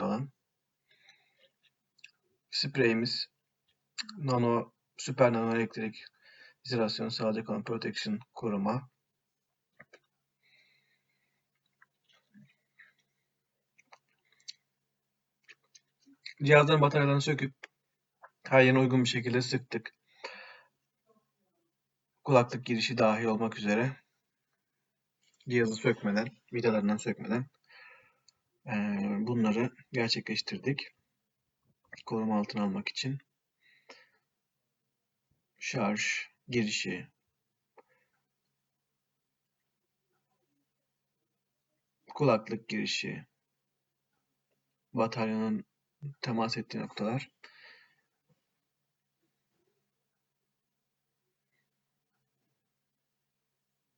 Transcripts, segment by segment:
olan spreyimiz nano süper nano elektrik izolasyon sağlayacak olan protection koruma Cihazların bataryalarını söküp her yerine uygun bir şekilde sıktık. Kulaklık girişi dahil olmak üzere cihazı sökmeden, vidalarından sökmeden bunları gerçekleştirdik. Koruma altına almak için. Şarj girişi, kulaklık girişi, bataryanın temas ettiği noktalar.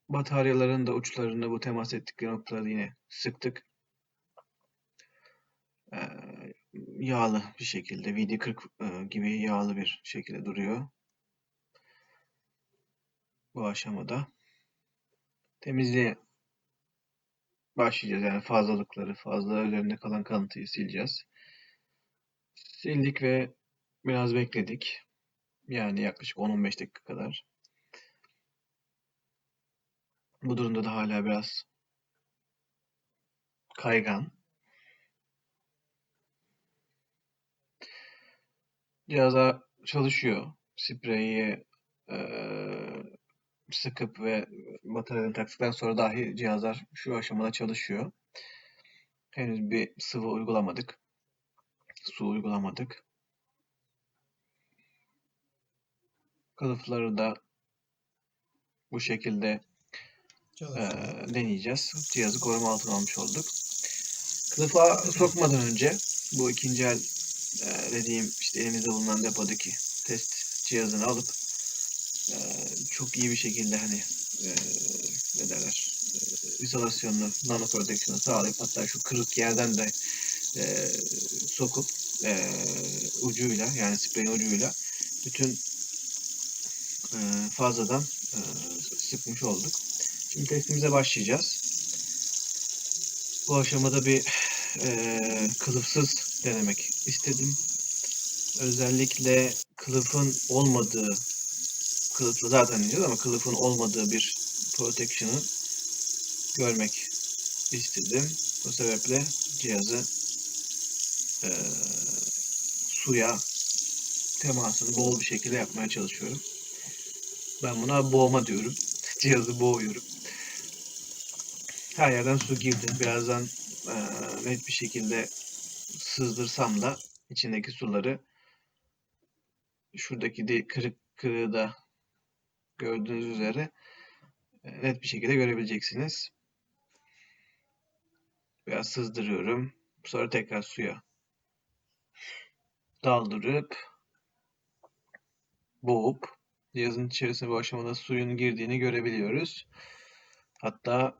Bataryaların da uçlarını bu temas ettikleri noktaları yine sıktık. Yağlı bir şekilde VD40 e, gibi yağlı bir şekilde duruyor. Bu aşamada temizliğe başlayacağız. Yani fazlalıkları, fazla üzerinde kalan kalıntıyı sileceğiz. Sildik ve biraz bekledik. Yani yaklaşık 10-15 dakika kadar. Bu durumda da hala biraz kaygan. Cihazlar çalışıyor. Spreyi eee, sıkıp ve bataryalarını taktıktan sonra dahi cihazlar şu aşamada çalışıyor. Henüz bir sıvı uygulamadık. Su uygulamadık. Kılıfları da bu şekilde Çalışıyor. deneyeceğiz. Cihazı koruma altına almış olduk. Kılıfa sokmadan önce bu ikinci el eee, dediğim işte elimizde bulunan depodaki test cihazını alıp eee, çok iyi bir şekilde hani eee ne derler eee, izolasyonlu nano protection'ı sağlayıp hatta şu kırık yerden de eee, sokup eee, ucuyla yani spreyin ucuyla bütün eee, fazladan eee, sıkmış olduk. Şimdi testimize başlayacağız. Bu aşamada bir eee, kılıfsız denemek istedim. Özellikle kılıfın olmadığı, kılıflı zaten diyeceğiz ama kılıfın olmadığı bir protection'ı görmek istedim. Bu sebeple cihazı eee, suya temasını bol bir şekilde yapmaya çalışıyorum. Ben buna boğma diyorum. Cihazı boğuyorum. Her yerden su girdi. Birazdan eee, net bir şekilde sızdırsam da içindeki suları şuradaki de kırık kırığı da gördüğünüz üzere e, net bir şekilde görebileceksiniz. Biraz sızdırıyorum. Sonra tekrar suya daldırıp boğup cihazın içerisine bu aşamada suyun girdiğini görebiliyoruz. Hatta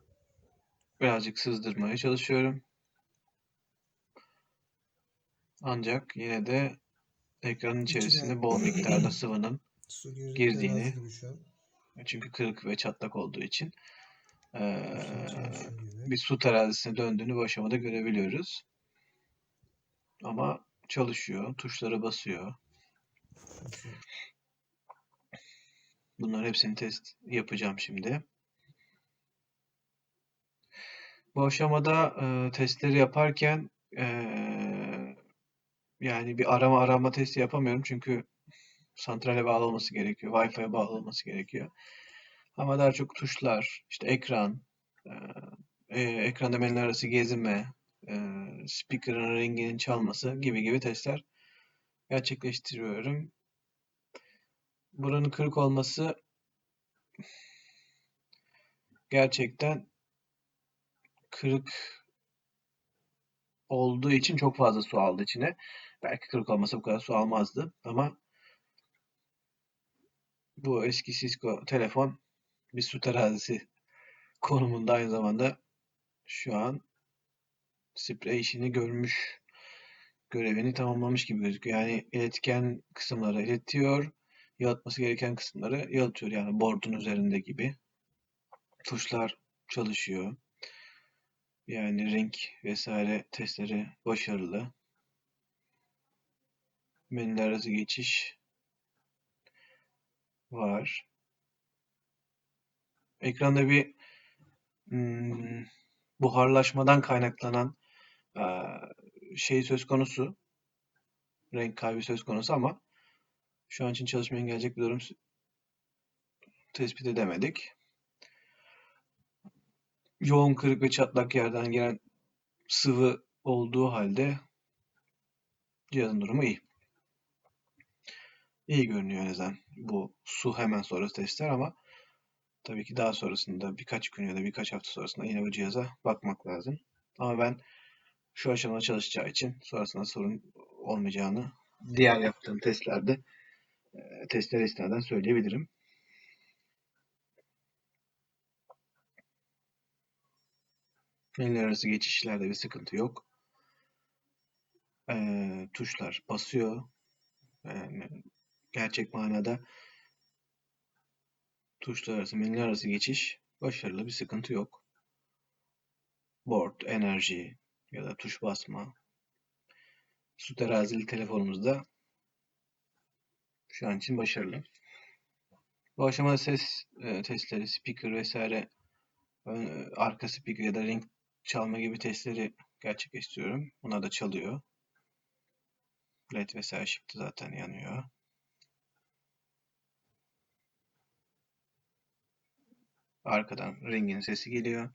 birazcık sızdırmaya çalışıyorum. Ancak yine de ekranın içerisinde bol miktarda sıvının Su girdiğini çünkü kırık ve çatlak olduğu için bir su terazisine döndüğünü bu aşamada görebiliyoruz. Ama çalışıyor, tuşlara basıyor. Bunların hepsini test yapacağım şimdi. Bu aşamada eee, testleri yaparken eee, yani bir arama arama testi yapamıyorum çünkü santrale bağlı olması gerekiyor, Wi-Fi'ye bağlı olması gerekiyor. Ama daha çok tuşlar, işte ekran, e, ekranda menüler arası gezinme, eee speaker'ın renginin çalması gibi gibi testler gerçekleştiriyorum. Buranın kırık olması gerçekten kırık olduğu için çok fazla su aldı içine. Belki kırık olmasa bu kadar su almazdı ama bu eski Cisco telefon bir su terazisi konumunda aynı zamanda şu an sprey işini görmüş, görevini tamamlamış gibi gözüküyor. Yani iletken kısımları iletiyor, yalıtması gereken kısımları yalıtıyor. Yani board'un üzerinde gibi. Tuşlar çalışıyor. Yani renk vesaire testleri başarılı. Menüler arası geçiş var. Ekranda bir hmm, buharlaşmadan kaynaklanan eee, şey söz konusu. Renk kaybı söz konusu ama şu an için çalışmaya engelleyecek bir durum tespit edemedik. Yoğun kırık ve çatlak yerden gelen sıvı olduğu halde cihazın durumu iyi. İyi görünüyor en azından bu su hemen sonrası testler ama tabii ki daha sonrasında birkaç gün ya da birkaç hafta sonrasında yine bu cihaza bakmak lazım. Ama ben şu aşamada çalışacağı için sonrasında sorun olmayacağını diğer yaptığım testlerde e, testlere istinaden söyleyebilirim. Menüler arası geçişlerde bir sıkıntı yok. Ee, tuşlar basıyor. Yani gerçek manada tuşlar arası, menüler arası geçiş başarılı bir sıkıntı yok. Board, enerji ya da tuş basma. Su terazili telefonumuzda şu an için başarılı. Bu aşamada ses e, testleri, speaker vesaire ön- arka speaker ya da ring çalma gibi testleri gerçekleştiriyorum. Buna da çalıyor. LED vesaire da zaten yanıyor. Arkadan ringin sesi geliyor.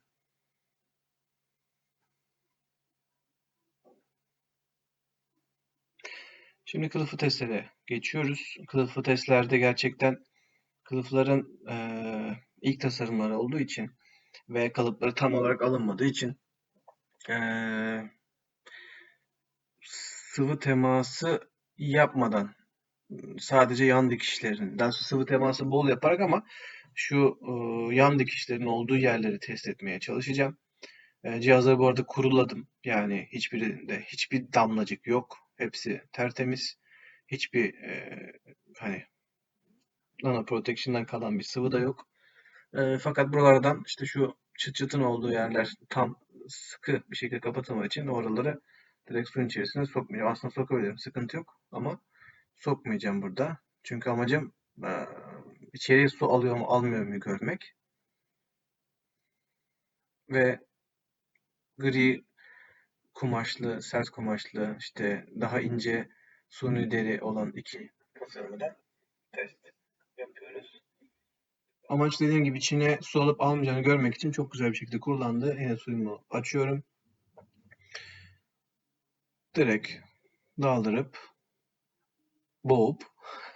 Şimdi kılıfı testlere geçiyoruz. Kılıfı testlerde gerçekten kılıfların eee, ilk tasarımları olduğu için ve kalıpları tam olarak alınmadığı için eee, sıvı teması yapmadan sadece yan dikişlerin, daha sonra sıvı teması bol yaparak ama şu eee, yan dikişlerin olduğu yerleri test etmeye çalışacağım. Eee, cihazları bu arada kuruladım. Yani hiçbirinde hiçbir damlacık yok. Hepsi tertemiz. Hiçbir eee, hani nano protection'dan kalan bir sıvı da yok. Eee, fakat buralardan işte şu çıt çıtın olduğu yerler tam sıkı bir şekilde kapatılmadığı için oraları direkt suyun içerisine sokmayacağım. Aslında sokabilirim, sıkıntı yok ama sokmayacağım burada. Çünkü amacım eee, içeriye su alıyor mu almıyor mu görmek. Ve gri kumaşlı, sert kumaşlı, işte daha ince suni deri olan iki tasarımı test yapıyoruz. Amaç dediğim gibi içine su alıp almayacağını görmek için çok güzel bir şekilde kurulandı. Yine suyumu açıyorum. Direkt daldırıp boğup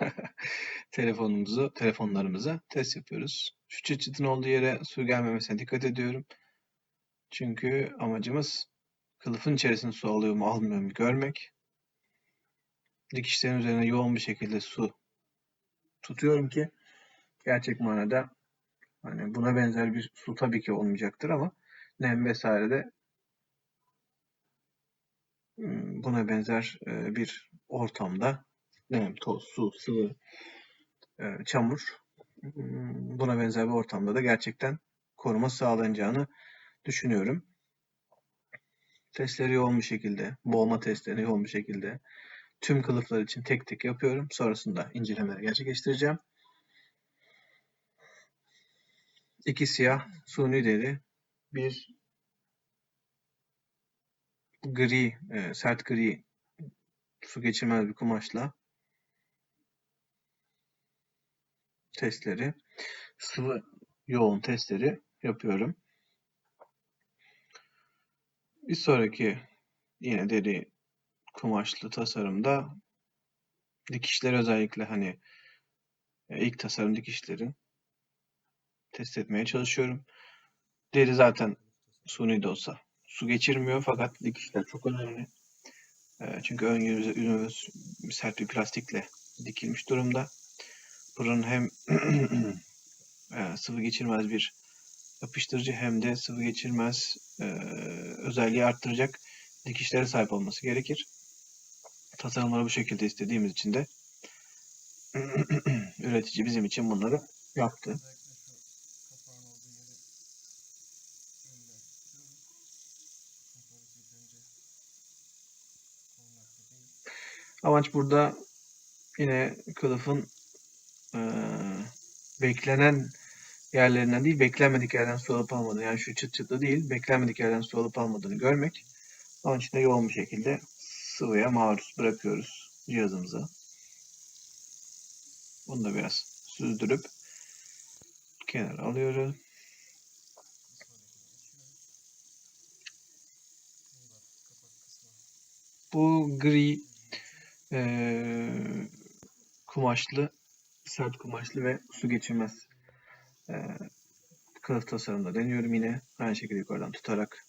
telefonumuzu, telefonlarımıza test yapıyoruz. Şu çıt çıtın olduğu yere su gelmemesine dikkat ediyorum. Çünkü amacımız kılıfın içerisinde su alıyor mu almıyor mu görmek. Dikişlerin üzerine yoğun bir şekilde su tutuyorum ki gerçek manada hani buna benzer bir su tabii ki olmayacaktır ama nem vesaire de ım, buna benzer e, bir ortamda nem, toz, su, sıvı, e, çamur ım, buna benzer bir ortamda da gerçekten koruma sağlanacağını düşünüyorum. Testleri yoğun bir şekilde, boğma testlerini yoğun bir şekilde tüm kılıflar için tek tek yapıyorum. Sonrasında incelemeler gerçekleştireceğim. İki siyah suni deri, bir gri, e, sert gri su geçirmez bir kumaşla testleri, sıvı yoğun testleri yapıyorum. Bir sonraki yine deri kumaşlı tasarımda dikişler özellikle hani e, ilk tasarım dikişlerin test etmeye çalışıyorum. Deri zaten suni de olsa su geçirmiyor fakat dikişler çok önemli. E, çünkü ön yüzü, sert bir plastikle dikilmiş durumda fırın hem e, sıvı geçirmez bir yapıştırıcı hem de sıvı geçirmez e, özelliği arttıracak dikişlere sahip olması gerekir. Tasarımları bu şekilde istediğimiz için de üretici bizim için bunları yaptı. Amaç burada yine kılıfın eee, beklenen yerlerinden değil, beklenmedik yerden su alıp almadığını, yani şu çıt çıtlı değil, beklenmedik yerden su alıp almadığını görmek. Onun için de yoğun bir şekilde sıvıya maruz bırakıyoruz cihazımızı. Bunu da biraz süzdürüp kenara alıyoruz. Bu gri eee, kumaşlı, sert kumaşlı ve su geçirmez eee kılıf tasarımda deniyorum yine. Aynı şekilde yukarıdan tutarak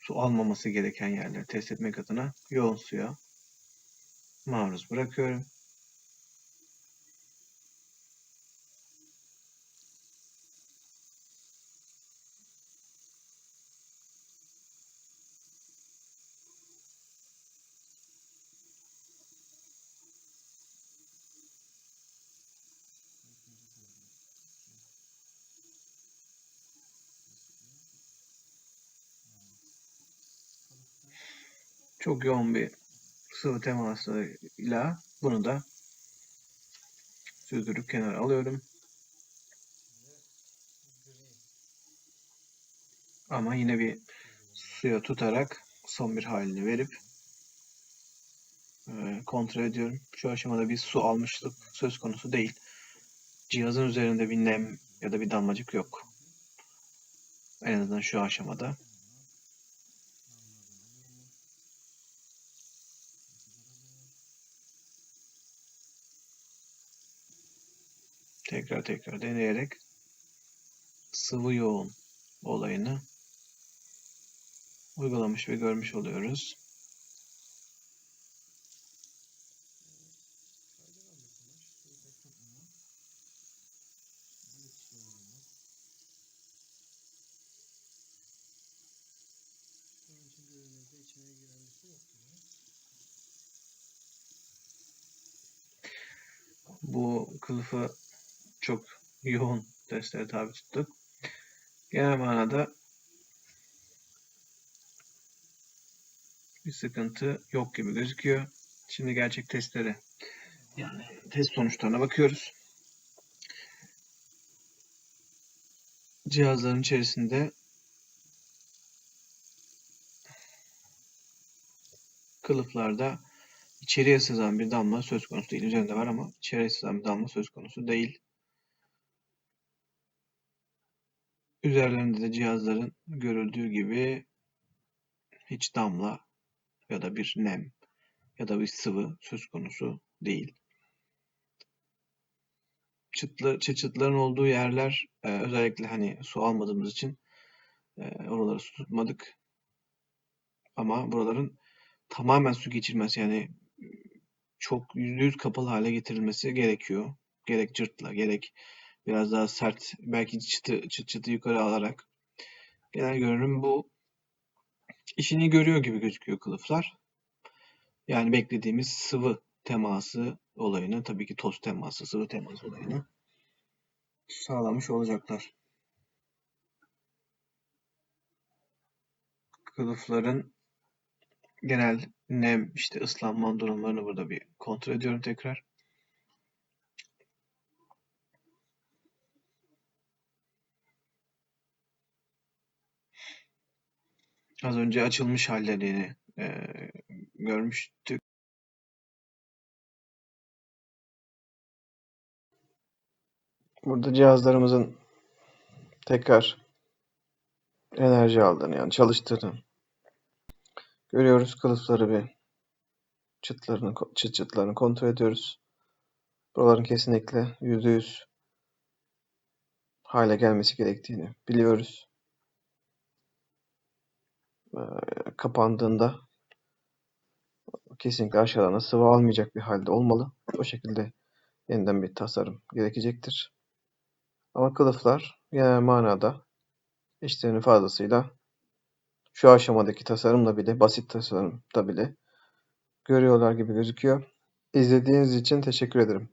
su almaması gereken yerleri test etmek adına yoğun suya maruz bırakıyorum. Çok yoğun bir sıvı temasıyla bunu da süzdürüp kenara alıyorum. Ama yine bir suya tutarak son bir halini verip e, kontrol ediyorum. Şu aşamada bir su almışlık söz konusu değil. Cihazın üzerinde bir nem ya da bir damlacık yok. En azından şu aşamada. Tekrar tekrar deneyerek sıvı yoğun olayını uygulamış ve görmüş oluyoruz. Bu kılıfı çok yoğun testlere tabi tuttuk. Genel manada bir sıkıntı yok gibi gözüküyor. Şimdi gerçek testlere yani test sonuçlarına bakıyoruz. Cihazların içerisinde kılıflarda içeriye sızan bir damla söz konusu değil. Üzerinde var ama içeriye sızan bir damla söz konusu değil. Üzerlerinde de cihazların görüldüğü gibi hiç damla ya da bir nem ya da bir sıvı söz konusu değil. Çıtlı, çıt çıtların olduğu yerler e, özellikle hani su almadığımız için e, oraları su tutmadık. Ama buraların tamamen su geçirmez yani çok yüzde yüz kapalı hale getirilmesi gerekiyor. Gerek cırtla gerek biraz daha sert belki çıtı çıt çıtı yukarı alarak. Genel görünüm bu. İşini görüyor gibi gözüküyor kılıflar. Yani beklediğimiz sıvı teması olayını tabii ki toz teması, sıvı teması olayını sağlamış olacaklar. Kılıfların genel nem, işte ıslanma durumlarını burada bir kontrol ediyorum tekrar. Az önce açılmış hallerini e, görmüştük. Burada cihazlarımızın tekrar enerji aldığını yani çalıştığını görüyoruz. Kılıfları bir çıtlarını, çıt çıtlarını kontrol ediyoruz. Buraların kesinlikle %100 hale gelmesi gerektiğini biliyoruz. Ee, kapandığında kesinlikle aşağıdan sıvı almayacak bir halde olmalı. O şekilde yeniden bir tasarım gerekecektir. Ama kılıflar genel manada işlerini fazlasıyla şu aşamadaki tasarımla bile, basit tasarımda bile görüyorlar gibi gözüküyor. İzlediğiniz için teşekkür ederim.